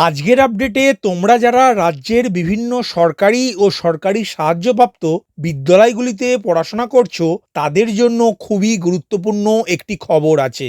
আজকের আপডেটে তোমরা যারা রাজ্যের বিভিন্ন সরকারি ও সরকারি সাহায্যপ্রাপ্ত বিদ্যালয়গুলিতে পড়াশোনা করছ, তাদের জন্য খুবই গুরুত্বপূর্ণ একটি খবর আছে।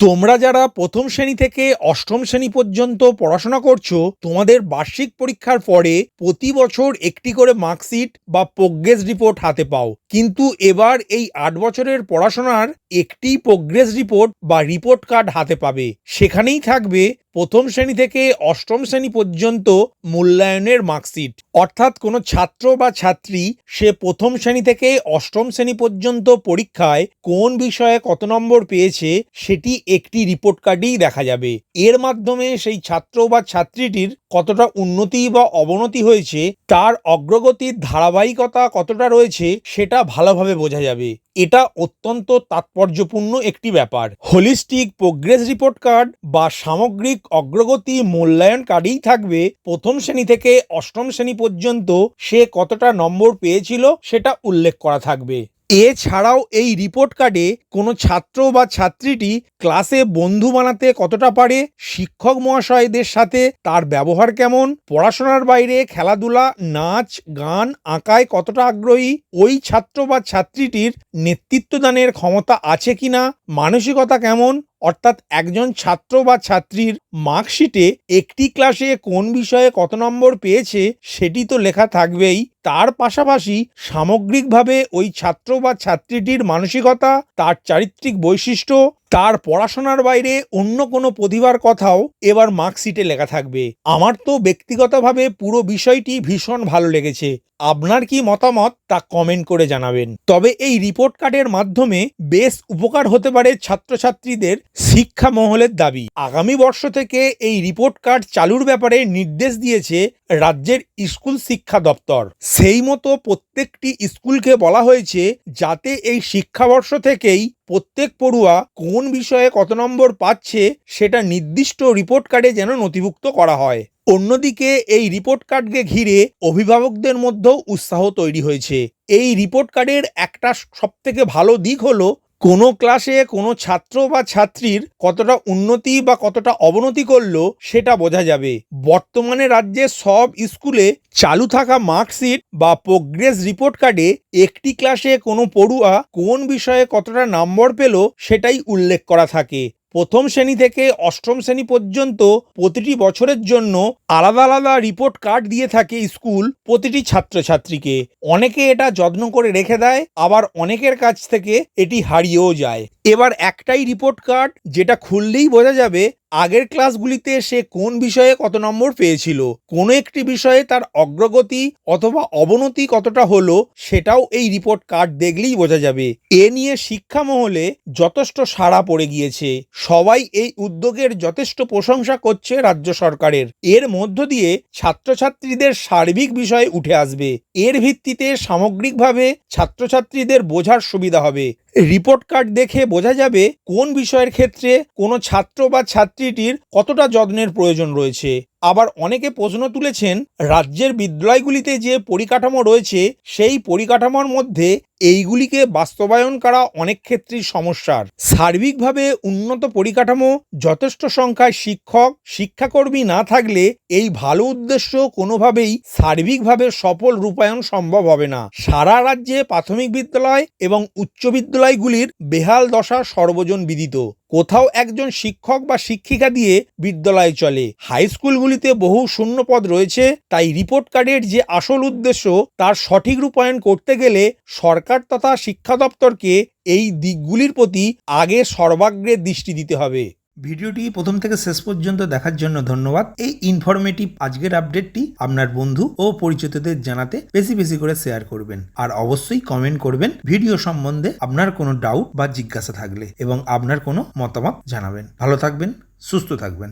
তোমরা যারা প্রথম শ্রেণি থেকে অষ্টম শ্রেণি পর্যন্ত পড়াশোনা করছ, তোমাদের বার্ষিক পরীক্ষার পরে প্রতি বছর একটি করে মার্কশিট বা প্রোগ্রেস রিপোর্ট হাতে পাও। কিন্তু এবার এই আট বছরের পড়াশোনার একটি প্রোগ্রেস রিপোর্ট বা রিপোর্ট কার্ড হাতে পাবে। সেখানেই থাকবে প্রথম শ্রেণি থেকে অষ্টম শ্রেণি পর্যন্ত মূল্যায়নের মার্কশিট। অর্থাৎ কোনো ছাত্র বা ছাত্রী সে প্রথম শ্রেণি থেকে অষ্টম শ্রেণি পর্যন্ত পরীক্ষায় কোন বিষয়ে কত নম্বর পেয়েছে, সেটি একটি রিপোর্ট কার্ডেই দেখা যাবে। এর মাধ্যমে সেই ছাত্র বা ছাত্রীটির কতটা উন্নতি বা অবনতি হয়েছে, তার অগ্রগতির ধারাবাহিকতা কতটা রয়েছে, সেটা ভালোভাবে বোঝা যাবে। এটা অত্যন্ত তাৎপর্যপূর্ণ একটি ব্যাপার। হোলিস্টিক প্রোগ্রেস রিপোর্ট কার্ড বা সামগ্রিক অগ্রগতি মূল্যায়ন কার্ডেই থাকবে। প্রথম শ্রেণি থেকে অষ্টম শ্রেণি পর্যন্ত সে কতটা নম্বর পেয়েছিল, সেটা উল্লেখ করা থাকবে। এছাড়াও এই রিপোর্ট কার্ডে কোনো ছাত্র বা ছাত্রীটি ক্লাসে বন্ধু বানাতে কতটা পারে, শিক্ষক মহাশয়দের সাথে তার ব্যবহার কেমন, পড়াশোনার বাইরে খেলাধুলা, নাচ, গান আঁকায় কতটা আগ্রহী, ওই ছাত্র বা ছাত্রীটির নেতৃত্বদানের ক্ষমতা আছে কিনা, মানসিকতা কেমন অর্থাৎ একজন ছাত্র বা ছাত্রীর মার্কশিটে একটি ক্লাসে কোন বিষয়ে কত নম্বর পেয়েছে সেটি তো লেখা থাকবেই। তার পাশাপাশি সামগ্রিকভাবে ওই ছাত্র বা ছাত্রীটির মানসিকতা, তার চারিত্রিক বৈশিষ্ট্য তার পড়াশোনার বাইরে অন্য কোনো প্রতিভার কথাও এবার মার্কশিটে লেখা থাকবে। আমার তো ব্যক্তিগতভাবে পুরো বিষয়টি ভীষণ ভালো লেগেছে। আপনার কি মতামত তা কমেন্ট করে জানাবেন। তবে এই রিপোর্ট কার্ডের মাধ্যমে বেশ উপকার হতে পারে ছাত্রছাত্রীদের শিক্ষা মহলের দাবি। আগামী বর্ষ থেকে এই রিপোর্ট কার্ড চালুর ব্যাপারে নির্দেশ দিয়েছে রাজ্যের স্কুল শিক্ষা দপ্তর। সেই মতো প্রত্যেকটি স্কুলকে বলা হয়েছে যাতে এই শিক্ষাবর্ষ থেকেই প্রত্যেক পড়ুয়া কোন বিষয়ে কত নম্বর পাচ্ছে সেটা নির্দিষ্ট রিপোর্ট কার্ডে যেন নথিভুক্ত করা হয়। অন্যদিকে এই রিপোর্ট কার্ডকে ঘিরে অভিভাবকদের মধ্যেও উৎসাহ তৈরি হয়েছে। এই রিপোর্ট কার্ডের একটা সবথেকে ভালো দিক হলো কোনো ক্লাসে কোনো ছাত্র বা ছাত্রীর কতটা উন্নতি বা কতটা অবনতি করল সেটা বোঝা যাবে। বর্তমানে রাজ্যে সব স্কুলে চালু থাকা মার্কশিট বা প্রোগ্রেস রিপোর্ট কার্ডে একটি ক্লাসে কোনো পড়ুয়া কোন বিষয়ে কতটা নম্বর পেল সেটাই উল্লেখ করা থাকে। প্রথম শ্রেণি থেকে অষ্টম শ্রেণি পর্যন্ত প্রতিটি বছরের জন্য আলাদা আলাদা রিপোর্ট কার্ড দিয়ে থাকে স্কুল প্রতিটি ছাত্রছাত্রীকে। অনেকে এটা যত্ন করে রেখে দেয়, আবার অনেকের কাছ থেকে এটি হারিয়েও যায়। এবার একটাই রিপোর্ট কার্ড যেটা খুললেই বোঝা যাবে আগের ক্লাসগুলিতে সে কোন বিষয়ে কত নম্বর পেয়েছিল? কোনো একটি বিষয়ে তার অগ্রগতি অথবা অবনতি কতটা হলো? সেটাও এই রিপোর্ট কার্ড দেখলেই বোঝা যাবে। এ নিয়ে শিক্ষা মহলে যথেষ্ট সাড়া পড়ে গিয়েছে। সবাই এই উদ্যোগের যথেষ্ট প্রশংসা করছে রাজ্য সরকারের। এর মধ্য দিয়ে ছাত্রছাত্রীদের সার্বিক বিষয়ে উঠে আসবে। এর ভিত্তিতে সামগ্রিকভাবে ছাত্রছাত্রীদের বোঝার সুবিধা হবে। রিপোর্ট কার্ড দেখে বোঝা যাবে কোন বিষয়ের ক্ষেত্রে কোনো ছাত্র বা ছাত্রীটির কতটা যত্নের প্রয়োজন রয়েছে? আবার অনেকে প্রশ্ন তুলেছেন, রাজ্যের বিদ্যালয়গুলিতে যে পরিকাঠামো রয়েছে, সেই পরিকাঠামোর মধ্যে এইগুলিকে বাস্তবায়ন করা অনেক ক্ষেত্রেই সমস্যার। সার্বিকভাবে উন্নত পরিকাঠামো, যথেষ্ট সংখ্যায় শিক্ষক, শিক্ষাকর্মী না থাকলে এই ভালো উদ্দেশ্য কোনোভাবেই সার্বিকভাবে সফল রূপায়ণ সম্ভব হবে না। সারা রাজ্যে প্রাথমিক বিদ্যালয় এবং উচ্চ বিদ্যালয়গুলির বেহাল দশা সর্বজন বিদিত। কোথাও একজন শিক্ষক বা শিক্ষিকা দিয়ে বিদ্যালয় চলে। হাই স্কুলগুলিতে বহু শূন্যপদ রয়েছে, তাই রিপোর্ট কার্ডের যে আসল উদ্দেশ্য তার সঠিক রূপায়ণ করতে গেলে সরকার তথা শিক্ষা দপ্তরকে এই দিকগুলির প্রতি আগে সর্বাগ্রে দৃষ্টি দিতে হবে। ভিডিওটি প্রথম থেকে শেষ পর্যন্ত দেখার জন্য ধন্যবাদ। এই ইনফরমেটিভ আজকের আপডেটটি আপনার বন্ধু ও পরিচিতদের জানাতে বেশি বেশি করে শেয়ার করবেন। আর অবশ্যই কমেন্ট করবেন ভিডিও সম্বন্ধে আপনার কোনো ডাউট বা জিজ্ঞাসা থাকলে এবং আপনার কোনো মতামত জানাবেন। ভালো থাকবেন, সুস্থ থাকবেন।